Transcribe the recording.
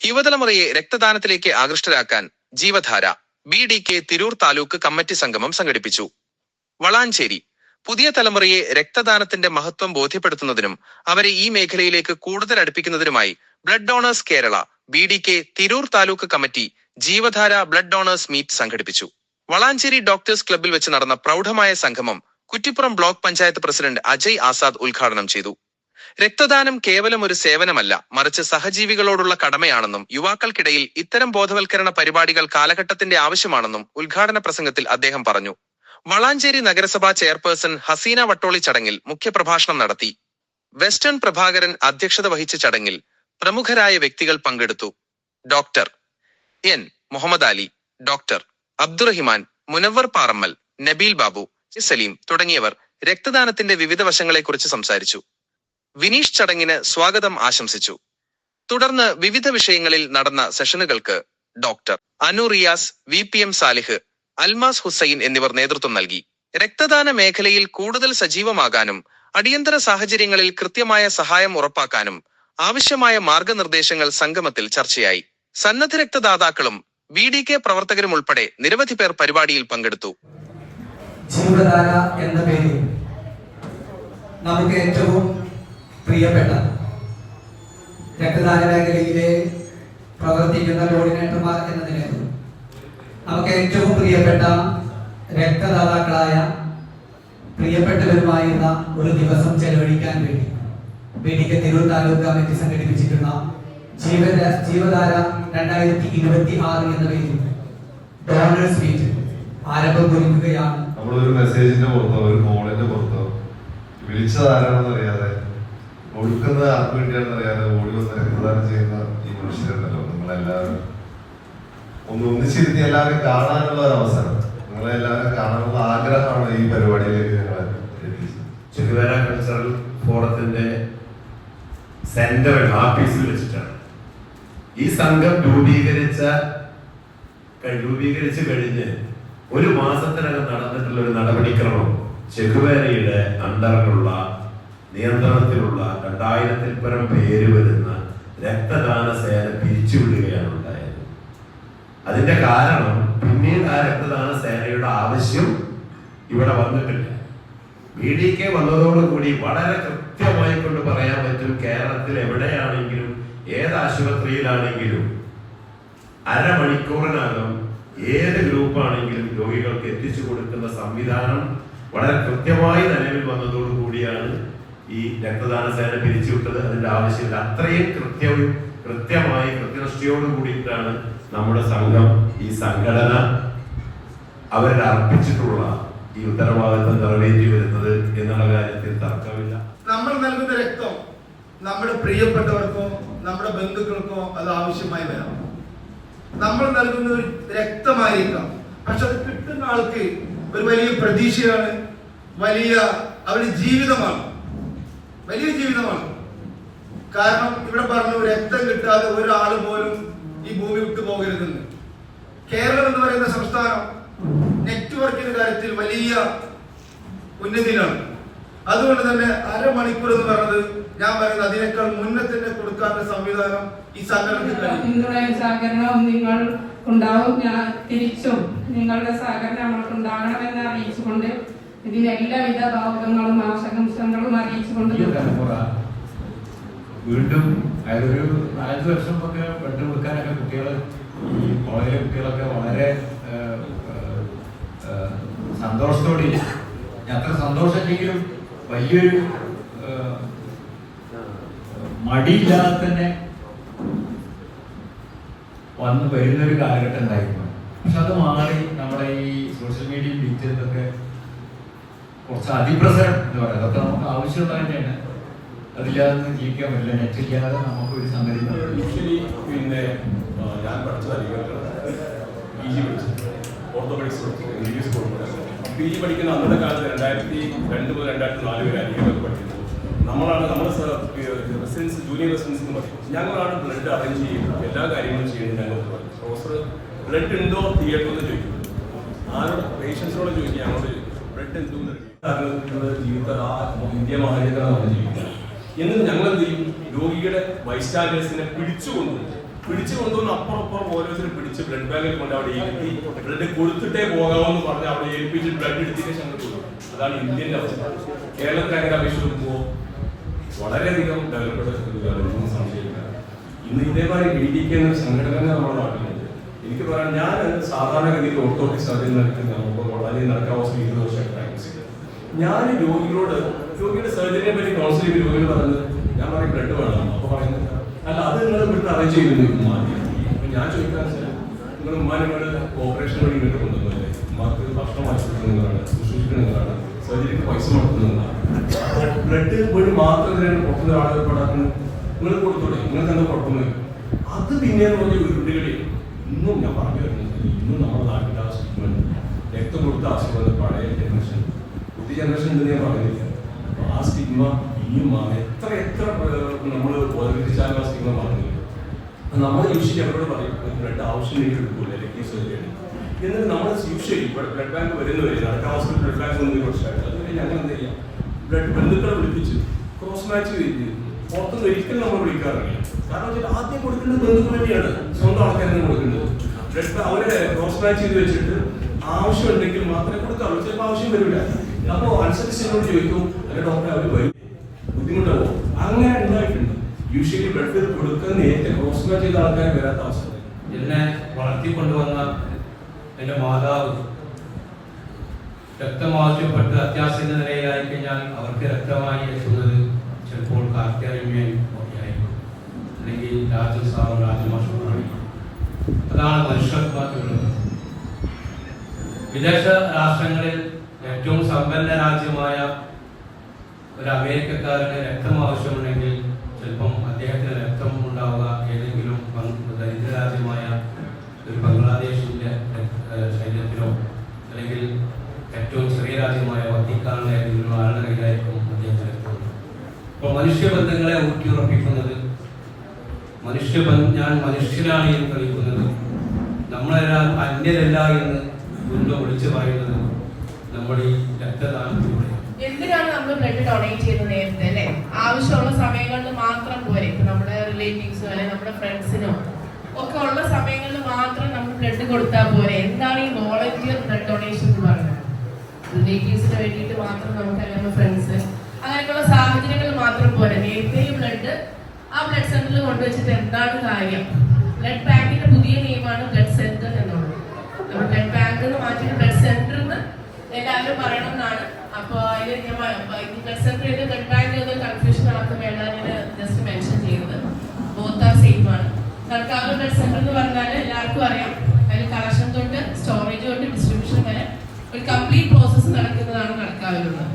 യുവതലമുറയെ രക്തദാനത്തിലേക്ക് ആകൃഷ്ടരാക്കാൻ Jeevadhara B D K Tirur taluk committee സംഗമം സംഘടിപ്പിച്ചു. വളാഞ്ചേരി പുതിയ തലമുറയെ രക്തദാനത്തിന്റെ മഹത്വം ബോധ്യപ്പെടുത്തുന്നതിനും അവരെ ഈ മേഖലയിലേക്ക് കൂടുതൽ അടുപ്പിക്കുന്നതിനുമായി blood donors Kerala B D K Tirur taluk committee Jeevadhara blood donors meet സംഘടിപ്പിച്ചു. വളാഞ്ചേരി ഡോക്ടേഴ്സ് ക്ലബ്ബിൽ വെച്ച് നടന്ന പ്രൗഢമായ സംഗമം കുറ്റിപ്പുറം ബ്ലോക്ക് പഞ്ചായത്ത് പ്രസിഡന്റ് അജയ് ആസാദ് ഉദ്ഘാടനം ചെയ്തു. രക്തദാനം കേവലം ഒരു സേവനമല്ല മറിച്ച് സഹജീവികളോടുള്ള കടമയാണെന്നും യുവാക്കൾക്കിടയിൽ ഇത്തരം ബോധവൽക്കരണ പരിപാടികൾ കാലഘട്ടത്തിന്റെ ആവശ്യമാണെന്നും ഉദ്ഘാടന പ്രസംഗത്തിൽ അദ്ദേഹം പറഞ്ഞു. വളാഞ്ചേരി നഗരസഭാ ചെയർപേഴ്സൺ ഹസീന വട്ടോളി ചടങ്ങിൽ മുഖ്യപ്രഭാഷണം നടത്തി. വെസ്റ്റേൺ പ്രഭാകരൻ അധ്യക്ഷത വഹിച്ച ചടങ്ങിൽ പ്രമുഖരായ വ്യക്തികൾ പങ്കെടുത്തു. Doctor N. Muhammad Ali doctor Abdurahiman Munavar Parammal Nabeel Babu Saleem തുടങ്ങിയവർ രക്തദാനത്തിന്റെ വിവിധ വശങ്ങളെക്കുറിച്ച് സംസാരിച്ചു. വിനീഷ് ചടങ്ങിന് സ്വാഗതം ആശംസിച്ചു. തുടർന്ന് വിവിധ വിഷയങ്ങളിൽ നടന്ന സെഷനുകൾക്ക് doctor Anu Riyas V P M Salih Almas Hussain എന്നിവർ നേതൃത്വം നൽകി. രക്തദാന മേഖലയിൽ കൂടുതൽ സജീവമാകാനും അടിയന്തര സാഹചര്യങ്ങളിൽ കൃത്യമായ സഹായം ഉറപ്പാക്കാനും ആവശ്യമായ മാർഗനിർദ്ദേശങ്ങൾ സംഗമത്തിൽ ചർച്ചയായി. സന്നദ്ധ രക്തദാതാക്കളും ബി ഡി കെ പ്രവർത്തകരും ഉൾപ്പെടെ നിരവധി പേർ പരിപാടിയിൽ പങ്കെടുത്തു. ജീവധാര എന്ന പേരിൽ നമുക്ക് ഏറ്റവും പ്രിയപ്പെട്ട രക്തദാന മേഖലയിലെ പ്രവർത്തിക്കുന്ന കോർഡിനേറ്റർമാർ എന്ന നിലയിൽ നമുക്ക് ഏറ്റവും പ്രിയപ്പെട്ട രക്തദാതാക്കളായ പ്രിയപ്പെട്ടവരുമായിരുന്ന ഒരു ദിവസം ചെലവഴിക്കാൻ വേണ്ടി വേണ്ടിക്ക് തിരൂർ താലൂക്ക് കമ്മിറ്റി സംഘടിപ്പിച്ചിട്ടുള്ള ജീവ ജീവധാര രണ്ടായിരത്തി ഇരുപത്തി ആറ് എന്ന പേരിൽ ഡോണേഴ്സ് മീറ്റ് ആരംഭം കുറിക്കുകയാണ്. നമ്മളൊരു മെസ്സേജിന്റെ പുറത്തോ ഒരു മോളിന്റെ പുറത്തോ വിളിച്ചതാരാണെന്ന് അറിയാതെ കൊടുക്കുന്നത് ആർക്ക് വേണ്ടിയാണെന്ന് അറിയാതെ ഓടി വന്ന് രക്തദാനം ചെയ്യുന്ന ഈ മനുഷ്യരുണ്ടല്ലോ. നിങ്ങളെല്ലാവരും ഒന്ന് ഒന്നിച്ചിരുത്തി എല്ലാവരും കാണാനുള്ള ഒരു അവസരം. നിങ്ങളെ എല്ലാവരും കാണാനുള്ള ആഗ്രഹമാണ് ഈ പരിപാടിയിലേക്ക് എത്തിച്ചത്. ചെറുവേര കൾച്ചറൽ ഫോറത്തിന്റെ സെന്റർ ഓഫീസിൽ വെച്ചിട്ടാണ്. ഈ സംഘം രൂപീകരിച്ച രൂപീകരിച്ചു രൂപീകരിച്ച് കഴിഞ്ഞ് ഒരു മാസത്തിനകം നടന്നിട്ടുള്ള ഒരു നടപടിക്രമം ചെകുവേരയുടെ അണ്ടറിലുള്ള നിയന്ത്രണത്തിലുള്ള രണ്ടായിരത്തിൽ പരം പേര് വരുന്ന രക്തദാന സേന പിരിച്ചുവിടുകയാണ് ഉണ്ടായത് അതിന്റെ കാരണം പിന്നീട് ആ രക്തദാന സേനയുടെ ആവശ്യം ഇവിടെ വന്നിട്ടില്ല. ബി ഡി കെ വന്നതോടുകൂടി വളരെ കൃത്യമായി കൊണ്ട് പറയാൻ പറ്റും കേരളത്തിൽ എവിടെയാണെങ്കിലും ഏത് ആശുപത്രിയിലാണെങ്കിലും അരമണിക്കൂറിനകം ഏത് ഗ്രൂപ്പാണെങ്കിലും രോഗികൾക്ക് എത്തിച്ചു കൊടുക്കുന്ന സംവിധാനം വളരെ കൃത്യമായി നിലവിൽ വന്നതോടുകൂടിയാണ് ഈ രക്തദാന സേന പിരിച്ചുവിട്ടത് അതിന്റെ ആവശ്യമില്ല. അത്രയും കൃത്യവും കൃത്യമായി കൃത്യനിഷ്ഠയോട് കൂടിയിട്ടാണ് നമ്മുടെ സംഘം ഈ സംഘടന അവരുടെ അർപ്പിച്ചിട്ടുള്ള ഈ ഉത്തരവാദിത്വം നിറവേറ്റി വരുന്നത് എന്നുള്ള കാര്യത്തിൽ തർക്കമില്ല. നമ്മൾ നൽകുന്ന രക്തം നമ്മുടെ പ്രിയപ്പെട്ടവർക്കോ നമ്മുടെ ബന്ധുക്കൾക്കോ അത് ആവശ്യമായി വരാം. നമ്മൾ നൽകുന്ന ഒരു രക്തമായിരിക്കാം. പക്ഷെ അത് കിട്ടുന്ന ആൾക്ക് ഒരു വലിയ പ്രതീക്ഷയാണ് വലിയ അവരുടെ ജീവിതമാണ്. വലിയ ജീവിതമാണ്. കാരണം ഇവിടെ പറഞ്ഞു രക്തം കിട്ടാതെ ഒരാൾ പോലും ഈ ഭൂമി വിട്ടു പോകരുതെന്ന്. കേരളം എന്ന് പറയുന്ന സംസ്ഥാനം നെറ്റ്വർക്കിന്റെ കാര്യത്തിൽ വലിയ ഉന്നതിയിലാണ്. അതുകൊണ്ട് തന്നെ അരമണിക്കൂർ എന്ന് പറഞ്ഞത് ഞാൻ പറയുന്നത് അതിനേക്കാൾ മുന്നേ തന്നെ കൊടുക്കാനുള്ള സംവിധാനം ഈ സഹകരണത്തിൽ സഹകരണവും നിങ്ങൾ ഉണ്ടാവും. ഞാൻ തിരിച്ചും നിങ്ങളുടെ സഹകരണം നമ്മൾക്ക് ഉണ്ടാകണമെന്ന് അറിയിച്ചുകൊണ്ട് ഇതിന് എല്ലാവിധ ഭാവുകങ്ങളും ആശംസകളും അറിയിച്ചുകൊണ്ട് വീണ്ടും അതൊരു നാലഞ്ച് വർഷം ഒക്കെ ബ്ലഡ് കൊടുക്കാനൊക്കെ കുട്ടികൾ ഈ കോളേജിലെ കുട്ടികളൊക്കെ വളരെ സന്തോഷത്തോടെ അത്ര സന്തോഷമില്ലെങ്കിലും വലിയൊരു മടിയില്ലാതെ തന്നെ വന്ന് വരുന്നൊരു കാലഘട്ടം ഉണ്ടായിരുന്നു. പക്ഷെ അത് മാറി നമ്മുടെ ഈ കുറച്ച് അതിപ്രസരം എന്ന് പറയാം. അതൊക്കെ നമുക്ക് ആവശ്യമുള്ള തന്നെയാണ് അതില്ലാതെ ജീവിക്കാൻ പറ്റില്ല. നെറ്റ് ഇല്ലാതെ നമുക്ക് ഒരു സംഗതി പിന്നെ ഞാൻ പഠിച്ചത് പി ജി പഠിക്കുന്ന അന്നത്തെ കാലത്ത് രണ്ടായിരത്തി രണ്ട് മുതൽ രണ്ടായിരത്തി നാല് വരെ അധികമൊക്കെ പഠിക്കുന്നത് നമ്മളാണ് നമ്മുടെ റെസിഡൻസ് ജൂനിയർ റെസിഡൻസ് എന്ന് പറയും. ഞങ്ങളാണ് ബ്ലഡ് അറേഞ്ച് ചെയ്യുന്നത് എല്ലാ കാര്യങ്ങളും ചെയ്യുന്നത് ഞങ്ങൾ പ്രൊഫസർ ബ്ലഡ് ഉണ്ടോ? തിയേറ്ററിൽ ചോദിക്കും. ആരോട്? പേഷ്യൻസിനോട് ചോദിക്കുക ഞങ്ങളോട് ആ ഇന്ത്യ എന്നിട്ട് ഞങ്ങൾ എന്ത് ചെയ്യും രോഗിയുടെ ബൈസ്റ്റാൻഡേഴ്സിനെ പിടിച്ചുകൊണ്ട് പിടിച്ചു കൊണ്ടുവന്ന് അപ്പുറപ്പുറം അപ്പുറം ഓരോരുത്തരും പിടിച്ച് ബ്ലഡ് ബാങ്കിൽ കൊണ്ട് അവിടെ ബ്ലഡ് കൊടുത്തിട്ടേ പോകാമെന്ന് പറഞ്ഞ് അവിടെ ഏൽപ്പിച്ച് ബ്ലഡ് എടുത്തിട്ടേ ഞങ്ങൾ പോകും അതാണ് ഇന്ത്യന്റെ അവസ്ഥ. കേരളത്തിൽ അങ്ങനെ നോക്കുമ്പോൾ വളരെയധികം ഡെവലപ്ഡ് സംശയമില്ല. ഇന്ന് ഇതേമാതിരി ബി ഡി കെ എന്ന സംഘടന നമ്മുടെ നാട്ടിലുണ്ട് എനിക്ക് പറയാം ഞാൻ സാധാരണഗതിയിൽ ഓർത്തോട്ടിക് സർജറി നടക്കുന്ന നമുക്ക് വളരെ നടക്കാൻ അവസ്ഥ ഇരുപത് വർഷമായിട്ട് പ്രാക്ടീസ് ചെയ്തത് ഞാൻ രോഗികളോട് രോഗിയുടെ സർജറിയെ പറ്റി കൗൺസിൽ ചെയ്ത് രോഗികൾ പറഞ്ഞത് ഞാൻ പറയും ബ്ലഡ് വേണം. അപ്പൊ പറയുന്നത് അല്ല അത് നിങ്ങൾ ഇവിടുത്തെ അറേഞ്ച് ചെയ്തു ഉമ്മാനെ. ഞാൻ ചോദിക്കാൻ നിങ്ങൾ ഉമ്മാനെ ഓപ്പറേഷൻ വഴി ഇങ്ങോട്ട് ഉമ്മാക്ക് ഭക്ഷണം വാങ്ങിച്ചു നിങ്ങളാണ് സർജറിക്ക് പൈസ മുടക്കുന്നതാണ് ബ്ലഡ് വഴി മാത്രം പുറത്തുനിന്ന് ആളുകൾ പെടാൻ നിങ്ങൾ കൊടുത്തോളെ നിങ്ങൾക്ക് എന്താ കൊടുക്കുന്നു അത് പിന്നെ പറഞ്ഞ ഇന്നും ഞാൻ പറഞ്ഞു വരുന്നത് ഇന്നും നമ്മുടെ നാട്ടിൽ ആ സ്റ്റിഗ്മെന്റ് രക്തം കൊടുത്ത ആശ്രയിക്കുന്നത് പഴയ പുതിയ ജനറേഷൻ ഇന്ന് ഞാൻ പറയുന്നില്ല ആ സ്റ്റിഗ്മ ഇനിയും മാറി. എത്ര എത്ര നമ്മൾ ബോധവൽക്കരിച്ചാലും ആ സ്റ്റിഗ്മ മാറുന്നില്ല നമ്മൾ യൂഷ്വലി അവരോട് പറയും? ബ്ലഡ് ആവശ്യമില്ല എടുക്കൂല? അല്ലെങ്കിൽ എന്നിട്ട് നമ്മൾ യൂഷ്വലി ബ്ലഡ് ബാങ്ക് വരുന്നവരെ നടക്കാൻ ഹോസ്പിറ്റൽ ബ്ലഡ് ബാങ്ക് വന്നതിന് കുറച്ചായിട്ട് അതുവരെ ഞങ്ങൾ എന്ത് ചെയ്യാം? ബ്ലഡ് ബന്ധുക്കളെ വിളിപ്പിച്ച് ക്രോസ് മാച്ച് ചെയ്ത് പുറത്തുനിന്ന് ഒരിക്കലും നമ്മൾ വിളിക്കാറില്ല. കാരണം വെച്ചാൽ ആദ്യം കൊടുക്കേണ്ടത് ബന്ധുക്കൾ തന്നെയാണ്. സ്വന്തം ആൾക്കാരെ കൊടുക്കേണ്ടത്. ബ്ലഡ് അവരെ ക്രോസ് മാച്ച് ചെയ്ത് വെച്ചിട്ട് ആവശ്യമുണ്ടെങ്കിൽ മാത്രമേ കൊടുക്കാറുള്ളൂ. ചിലപ്പോൾ ആവശ്യം വരില്ല. അപ്പോൾ അനുസരിച്ച് എന്നോട് ചോദിക്കും അല്ലെ ഡോക്ടറെ അവർ വരും. ബുദ്ധിമുട്ടാവും? അങ്ങനെ ഉണ്ടായിട്ടുണ്ട്. യൂഷ്വലി ബ്ലഡ് കൊടുക്കുന്ന ഏറ്റവും മാച്ച് ചെയ്ത ആൾക്കാർ വരാത്ത അവസ്ഥ. എന്നെ വളർത്തിക്കൊണ്ടുവന്ന എന്റെ മാതാവ് രക്തം ആവശ്യപ്പെട്ട് അത്യാവശ്യ നിലയിലായി കഴിഞ്ഞാൽ അവർക്ക് രക്തമായി എത്തുന്നത് ചിലപ്പോൾ കാർത്തിയായ്മയും ഒക്കെ ആയിരിക്കും. അല്ലെങ്കിൽ രാജു സാറും രാജമാഷും അതാണ് മനുഷ്യത്വത്തിലുള്ളത് വിദേശ രാഷ്ട്രങ്ങളിൽ ഏറ്റവും സമ്പന്ന രാജ്യമായ ഒരു അമേരിക്കക്കാരന് രക്തം ആവശ്യമുണ്ടെങ്കിൽ ചിലപ്പം അദ്ദേഹത്തിന് രക്തം ഉണ്ടാവുക ഏതെങ്കിലും ദരിദ്ര രാജ്യമായ ഒരു ബംഗ്ലാദേശിന്റെ ശരീരത്തിലോ അല്ലെങ്കിൽ ഏറ്റവും ചെറിയ രാജ്യമായ വത്തിക്കാനിലെ ഏതെങ്കിലും ആളുടെ കയ്യിലായിരിക്കും അദ്ദേഹത്തിന് രക്തം അപ്പോൾ മനുഷ്യബന്ധങ്ങളെ ഊട്ടിയുറപ്പിക്കുന്നത് മനുഷ്യബന്ധ ഞാൻ മനുഷ്യനാണ് എന്ന് കളിക്കുന്നത് നമ്മളെല്ലാം അന്യരല്ല എന്ന് വീണ്ടും വിളിച്ചു പറയുന്നത് നമ്മുടെ ഈ രക്തദാനത്തിലൂടെ. എന്തിനാണ് നമ്മൾ ബ്ലഡ് ഡൊണേറ്റ് ചെയ്യുന്നത് നേരത്തെ അല്ലെ? ആവശ്യമുള്ള സമയങ്ങളിൽ മാത്രം പോരെ. നമ്മുടെ റിലേറ്റീവ്സോ അല്ലെ നമ്മുടെ ഫ്രണ്ട്സിനോ ഒക്കെ ഉള്ള സമയങ്ങളിൽ മാത്രം നമ്മൾ ബ്ലഡ് കൊടുത്താൽ പോരെ. എന്താണ് ഈ വോളണ്ടിയർ ബ്ലഡ് ഡൊണേഷൻ എന്ന് പറയുന്നത്? റിലേറ്റീവ്സിന് വേണ്ടിയിട്ട് മാത്രം നമുക്ക് അല്ലെങ്കിൽ ഫ്രണ്ട്സ് അങ്ങനെയൊക്കെയുള്ള സാഹചര്യങ്ങളിൽ മാത്രം പോരെ. നേരത്തെ ബ്ലഡ് ആ ബ്ലഡ് സെന്ററിൽ കൊണ്ടുവച്ചിട്ട് എന്താണ് കാര്യം? ബ്ലഡ് ബാങ്കിന്റെ പുതിയ നിയമമാണ് ബ്ലഡ് സെന്റർ എന്നുള്ളത് നമ്മൾ ബ്ലഡ് ബാങ്ക് എന്ന് മാറ്റിയിട്ട് ബ്ലഡ് സെന്റർ എന്ന് എല്ലാവരും പറയണം എന്നാണ് അപ്പൊ അതിൽ ഞാൻ ബാങ്ക് ചെയ്ത് കൺഫ്യൂഷൻ നടക്കുന്ന വേണ്ട ജസ്റ്റ് മെൻഷൻ ചെയ്തത് ബോത്ത് ആർ സെയിം ആണ് സർക്കാർ ബ്ലഡ് സെന്റർ എന്ന് പറഞ്ഞാൽ എല്ലാവർക്കും അറിയാം. അതിൽ കളക്ഷൻ തൊട്ട് സ്റ്റോറേജ് തൊട്ട് ഡിസ്ട്രിബ്യൂഷൻ വരെ ഒരു കംപ്ലീറ്റ് പ്രോസസ്സ് നടക്കുന്നതാണ് നടക്കാവിലുള്ളത്